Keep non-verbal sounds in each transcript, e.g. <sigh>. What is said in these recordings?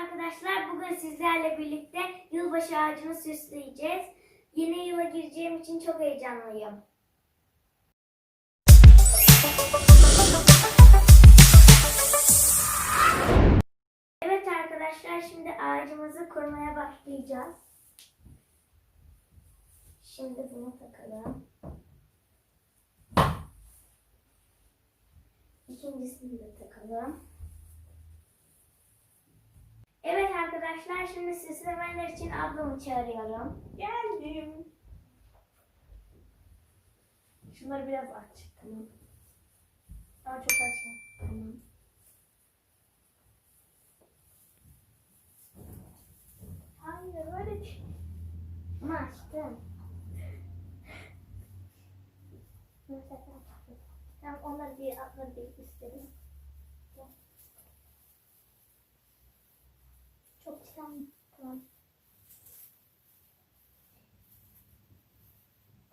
arkadaşlar. Bugün sizlerle birlikte yılbaşı ağacını süsleyeceğiz. Yeni yıla gireceğim için çok heyecanlıyım. Evet arkadaşlar şimdi ağacımızı kurmaya başlayacağız. Şimdi bunu takalım. İkincisini de takalım. Arkadaşlar şimdi süslemeler için ablamı çağırıyorum. Geldim. Şunları biraz aç. Tamam. Daha çok açma. Tamam. Hayır öyle değil. Ama açtım. Tamam onları bir atları bir üstledim. Tamam.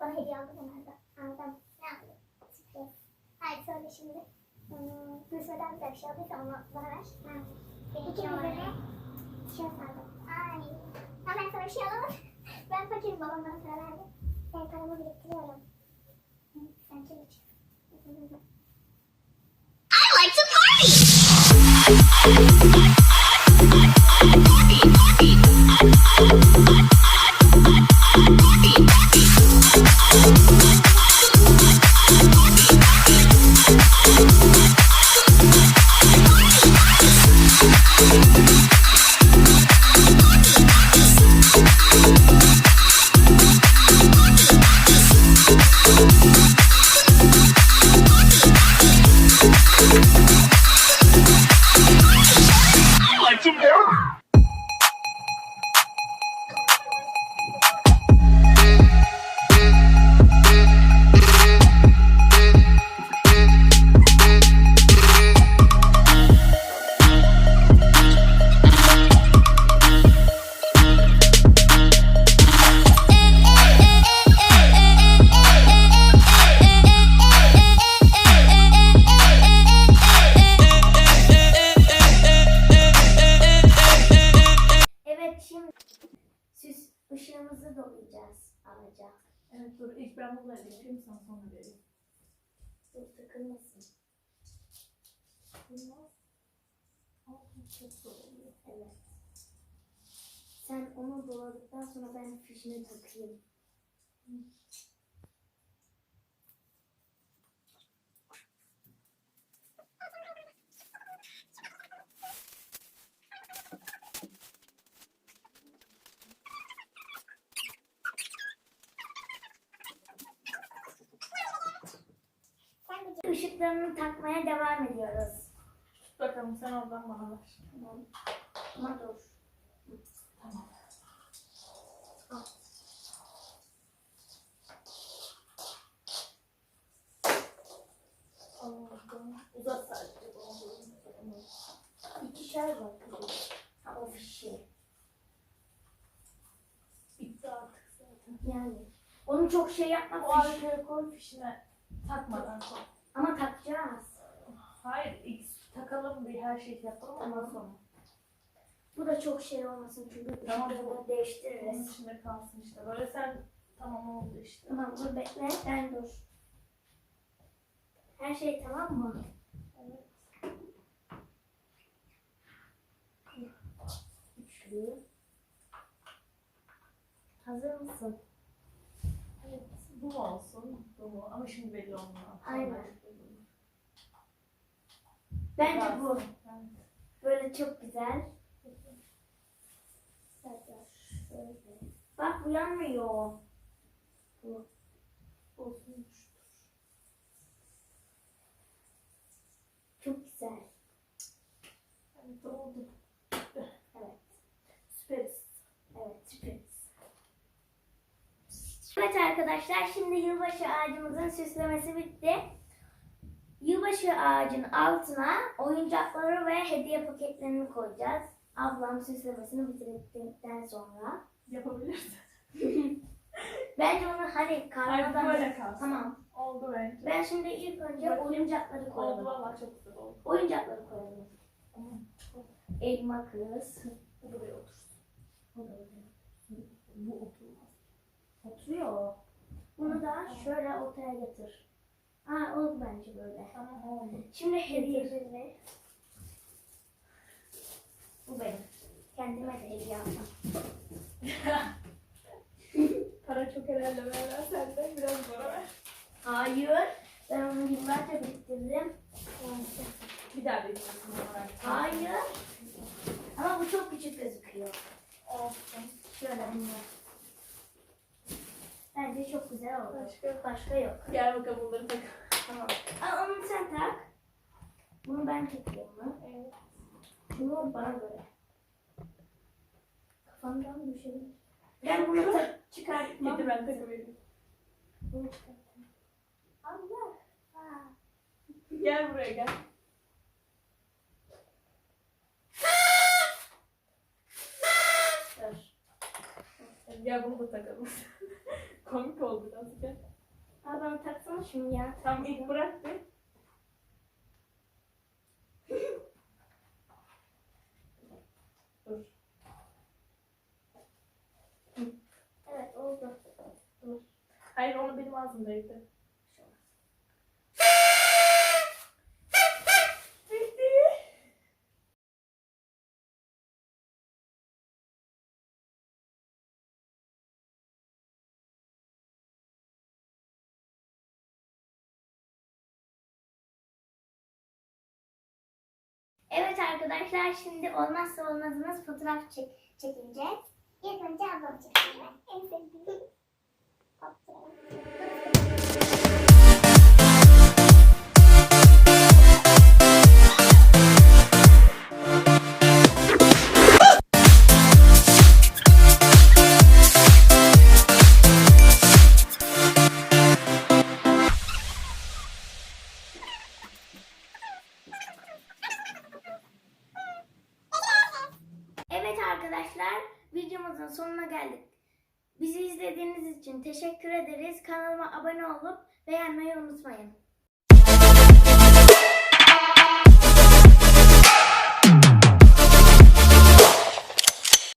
Bana hediye aldı bunlar da. Anladım. Ne yapayım? Sürpriz. Haydi söyle şimdi. Hmm, Gülsü'den güzel bir şey aldıysa onu bana ver. Ha. İkimize de tişört aldım. Ay. Ha ben sana bir şey alamadım. ben fakirim babam bana para verdi. Ben paramı biriktiriyorum. Sen kim? I like to party! Işığımızı dolayacağız ağaca. Evet dur ilk ben bunları yapayım sen sonra vereyim. Dur takılmasın. Bunlar çok zor oluyor. Evet. Sen onu doladıktan sonra ben fişini takayım. Sen de Işıklarını takmaya devam ediyoruz. Bakalım sen oradan bana ver. Tamam. Ama dur. Tamam. Allah'ım. Uzat sadece. İkişer var kızım. Ha o fişi. Bitti artık zaten. Yani. Onu çok şey yapma. O arkaya koy fişine takmadan koy. Ama takacağız. Hayır ilk takalım bir her şeyi yapalım ondan sonra. Bu da çok şey olmasın çünkü Tamam. ışıkları Onun değiştiririz. içinde kalsın işte. Böyle sen tamam oldu işte. Tamam dur bekle. Ben dur. Her şey tamam mı? Evet. Üçlü. Hazır mısın? Evet. Bu mu olsun? Bu mu? Ama şimdi belli olmuyor. Aynen. Bence bu. Böyle çok güzel. Bak bu yanmıyor. Bu. Çok güzel. Evet oldu. Evet. Süperiz. Evet sürpriz. Evet arkadaşlar şimdi yılbaşı ağacımızın süslemesi bitti. Yılbaşı ağacın altına oyuncakları ve hediye paketlerini koyacağız. Ablam süslemesini bitirdikten sonra. Yapabiliriz. <laughs> Bence onu Hayır karmadan... böyle kalsın. Tamam. Oldu bence. Ben şimdi ilk önce oyuncakları Oldu koyalım. valla çok güzel oldu. Oyuncakları koyalım. Tamam. Elma kız. Bu buraya otursun. Bu oturmaz. Oturuyor. Bunu da şöyle ortaya getir. Aa oldu bence böyle. Tamam oldu. Şimdi hediyeleri. Bu benim. Kendime de hediye aldım. <laughs> Para çok herhalde ver sen de biraz bana ver. Hayır. Ben onu yıllarca biriktirdim. Bir daha bana ver. Hayır. Ama bu çok küçük gözüküyor. Olsun. Şöyle bunlar. Bence çok güzel oldu. Başka? Başka yok. Gel bakalım bunları tak. Tamam. Aa, onu sen tak. Bunu ben takayım mı? Evet. Bunu bana göre. Kafamdan düşebilir. Ben bunu tak çıkartmam. Hadi ben takıvereyim. Bunu çıkartayım. Allah. Aa. Gel buraya gel. Dur. Gel bunu da takalım. <laughs> Komik oldu biraz gel. Aa, bana taksana şimdi ya. Tamam ilk bırak bir. Dur. Evet oldu. Dur. Hayır onu benim ağzımdaydı. Evet arkadaşlar şimdi olmazsa olmazımız fotoğraf çek çekileceğiz. İlk önce ablamı çekeyim videomuzun sonuna geldik. Bizi izlediğiniz için teşekkür ederiz. Kanalıma abone olup beğenmeyi unutmayın.